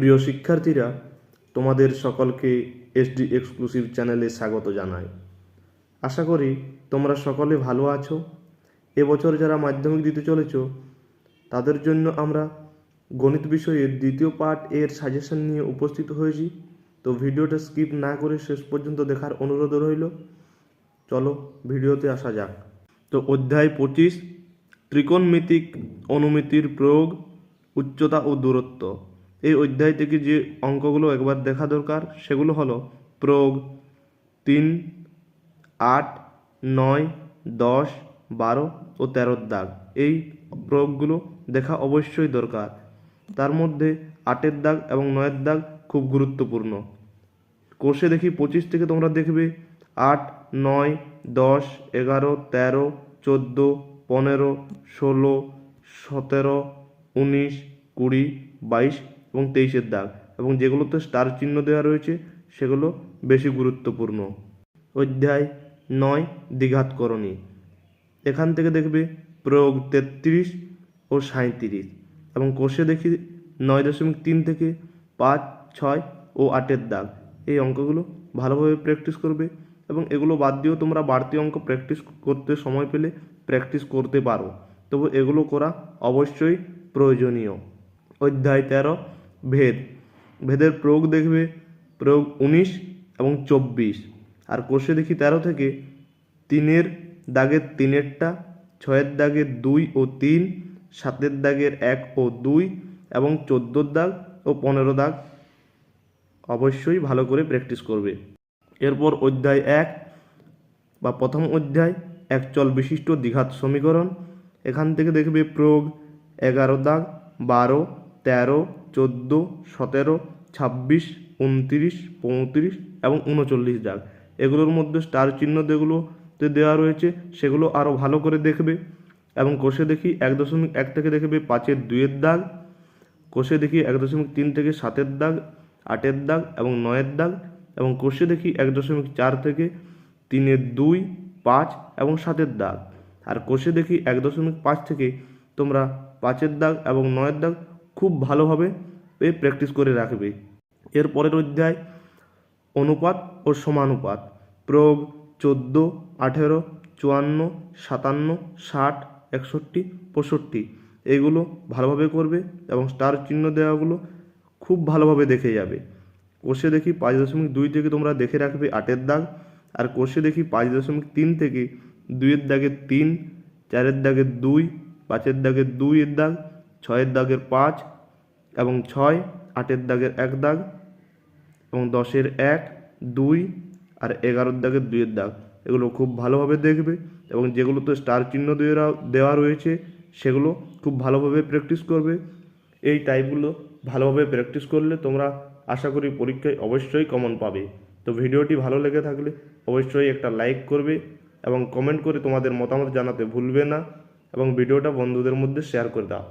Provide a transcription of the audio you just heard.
প্রিয় শিক্ষার্থীরা, তোমাদের সকলকে এসডি এক্সক্লুসিভ চ্যানেলে স্বাগত জানাই। আশা করি তোমরা সকলে ভালো আছো। এবছর যারা মাধ্যমিক দিতে চলেছ, তাদের জন্য আমরা গণিত বিষয়ের দ্বিতীয় পার্ট এর সাজেশন নিয়ে উপস্থিত হয়েছি। তো ভিডিওটা স্কিপ না করে শেষ পর্যন্ত দেখার অনুরোধ রইল। চলো ভিডিওতে আসা যাক। তো অধ্যায় পঁচিশ, ত্রিকোণমিতিক অনুমিতির প্রয়োগ, উচ্চতা ও দূরত্ব। এই অধ্যায় থেকে যে অঙ্কগুলো একবার দেখা দরকার, সেগুলো হলো প্রয়োগ তিন, আট, নয়, দশ, বারো ও তেরোর দাগ। এই প্রয়োগগুলো দেখা অবশ্যই দরকার। তার মধ্যে আটের দাগ এবং নয়ের দাগ খুব গুরুত্বপূর্ণ। কোষে দেখি পঁচিশ থেকে তোমরা দেখবে আট, নয়, দশ, এগারো, তেরো, চোদ্দ, পনেরো, ষোলো, সতেরো, উনিশ, কুড়ি, বাইশ এবং তেইশের দাগ এবং যেগুলোতে স্টার চিহ্ন দেওয়া রয়েছে, সেগুলো বেশি গুরুত্বপূর্ণ। অধ্যায় নয় দ্বিঘাতকরণী এখান থেকে দেখবে প্রয়োগ তেত্রিশ ও সাঁত্রিশ এবং কোষে দেখি নয় দশমিক তিন থেকে পাঁচ, ছয় ও আটের দাগ। এই অঙ্কগুলো ভালোভাবে প্র্যাকটিস করবে এবং এগুলো বাদ দিয়েও তোমরা বাড়তি অঙ্ক প্র্যাকটিস করতে সময় পেলে প্র্যাকটিস করতে পারো। তবু এগুলো করা অবশ্যই প্রয়োজনীয়। অধ্যায় তেরো ভেদ। ভেদের প্রয়োগ দেখবে প্রয়োগ উনিশ এবং চব্বিশ। আর কোষে দেখি তেরো থেকে তিনের দাগের তিনেরটা, ছয়ের দাগের দুই ও তিন, সাতের দাগের এক ও দুই এবং চোদ্দোর দাগ ও পনেরো দাগ অবশ্যই ভালো করে প্র্যাকটিস করবে। এরপর অধ্যায় এক বা প্রথম অধ্যায় একচল বিশিষ্ট দ্বিঘাত সমীকরণ। এখান থেকে দেখবে প্রয়োগ এগারো দাগ, বারো, তেরো চোদ্দ, সতেরো, ছাব্বিশ, উনত্রিশ, পঁয়ত্রিশ এবং উনচল্লিশ দাগ এগুলোর মধ্যে স্টার চিহ্ন যেগুলোতে দেওয়া রয়েছে, সেগুলো আরও ভালো করে দেখবে এবং কোষে দেখি এক দশমিক এক থেকে দেখবে পাঁচের দুইয়ের দাগ, কোষে দেখি এক দশমিক তিন থেকে সাতের দাগ, আটের দাগ এবং নয়ের দাগ এবং কোষে দেখি এক দশমিক চার থেকে তিনের দুই, পাঁচ এবং সাতের দাগ। আর কোষে দেখি এক দশমিক পাঁচ থেকে তোমরা পাঁচের দাগ এবং নয়ের দাগ খুব ভালোভাবে প্র্যাকটিস করে রাখবে। এর পরের অধ্যায়, অনুপাত ও সমানুপাত। প্রয়োগ চোদ্দ, আঠেরো, চুয়ান্ন, সাতান্ন, ষাট, একষট্টি, পঁয়ষট্টি। এইগুলো ভালোভাবে করবে এবং স্টার চিহ্ন দেওয়াগুলো খুব ভালোভাবে দেখে যাবে। কোষে দেখি পাঁচ দশমিক দুই থেকে তোমরা দেখে রাখবে আটের দাগ। আর কোষে দেখি পাঁচ দশমিক তিন থেকে দুইয়ের দাগের তিন, চারের দাগের দুই, পাঁচের দাগের দুইয়ের দাগ, ছয়ের দাগের পাঁচ এবং ছয়, আটের দাগের এক দাগ এবং দশের এক, দুই আর এগারোর দাগের দুইয়ের দাগ। এগুলো খুব ভালোভাবে দেখবে এবং যেগুলোতে স্টার চিহ্ন দেওয়া রয়েছে, সেগুলো খুব ভালোভাবে প্র্যাকটিস করবে। এই টাইপগুলো ভালোভাবে প্র্যাকটিস করলে তোমরা আশা করি পরীক্ষায় অবশ্যই কমন পাবে। তো ভিডিওটি ভালো লেগে থাকলে অবশ্যই একটা লাইক করবে এবং কমেন্ট করে তোমাদের মতামত জানাতে ভুলবে না এবং ভিডিওটা বন্ধুদের মধ্যে শেয়ার করে দাও।